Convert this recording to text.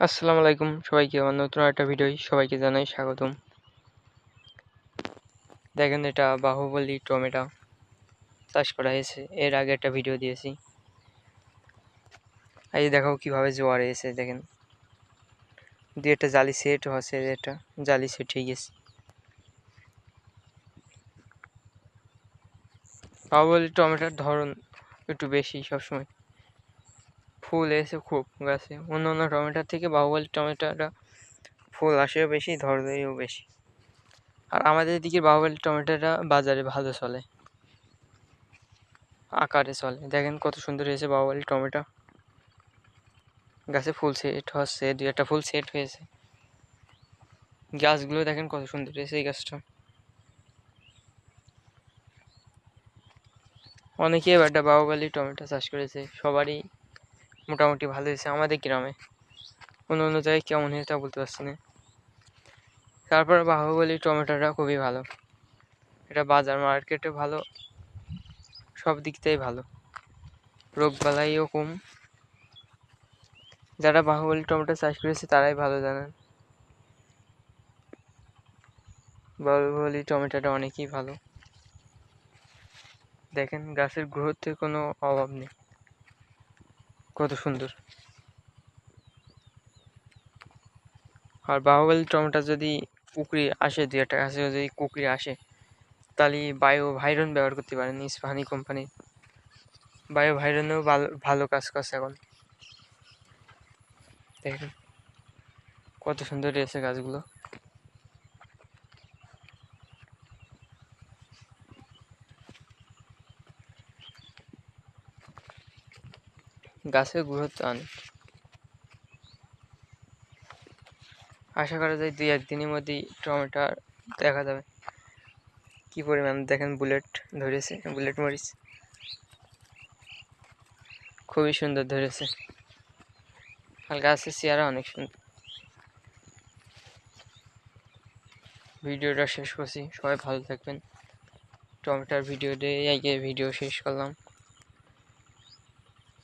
আসসালামু আলাইকুম সবাইকে আমার নতুন একটা ভিডিও সবাইকে জানাই স্বাগতম। দেখেন এটা বাহুবলী টমেটো চাষ করা হয়েছে, এর আগে একটা ভিডিও দিয়েছি। এই দেখো কীভাবে জোয়ার এসে দেখেন। দু একটা জালি সেট হচ্ছে এটা জালি সেট হয়ে গেছে। বাহুবলী টমেটোর ধরন একটু বেশি সবসময়। ফুল এসে খুব গাছে। অন্য অন্য টমেটোর থেকে বাহুবলী টমেটোটা ফুল আসেও বেশি ধরেও বেশি। আর আমাদের দিকে বাহুবলী টমেটোটা বাজারে ভালো চলে। আকারে চলে। দেখেন কত সুন্দর হয়েছে বাহুবলী টমেটো। গাছে ফুল সেট হচ্ছে দু একটা ফুল সেট হয়েছে। গাছগুলো দেখেন কত সুন্দর হয়েছে এই গাছটা। অনেকে এবারটা বাহুবলী টমেটো চাষ করেছে। সবারই মোটামুটি ভালো হয়েছে আমাদের গ্রামে। অন্য অন্য জায়গায় কেমন হয়েছে তা বলতে পারছি না। তারপর বাহুবলী টমেটোটা খুবই ভালো। এটা বাজার মার্কেটে ভালো। সব দিক থেকেই ভালো। রোগ বালাইও কম। যারা বাহুবলী টমেটো চাষ করেছে তারাই ভালো জানেন। বাহুবলী টমেটোটা অনেকই ভালো। দেখেন গাছের গ্রোথে কোনো অভাব নেই। কত সুন্দর। আর বাহুবলী টমেটো যদি কুকরি আসে দু একটা গাছে যদি কুকরি আসে, তাহলে বায়ো ভাইরন ব্যবহার করতে পারেন, ইস্পাহানি কোম্পানির বায়ো ভাইরনেও ভালো ভালো কাজ করছে এখন। দেখেন, কত সুন্দর রয়েছে গাছগুলো। গাছের গুরুত্ব অনেক আশা করা যায় দুই একদিনের মধ্যেই টমেটো দেখা যাবে। কি পরিমাণ, দেখেন বুলেট ধরেছে, বুলেট মরিচ। খুবই সুন্দর ধরেছে। আর গাছের চেয়ারা অনেক সুন্দর। ভিডিওটা শেষ করছি। সবাই ভালো থাকবেন। টমেটোর ভিডিও দিয়ে ভিডিও শেষ করলাম।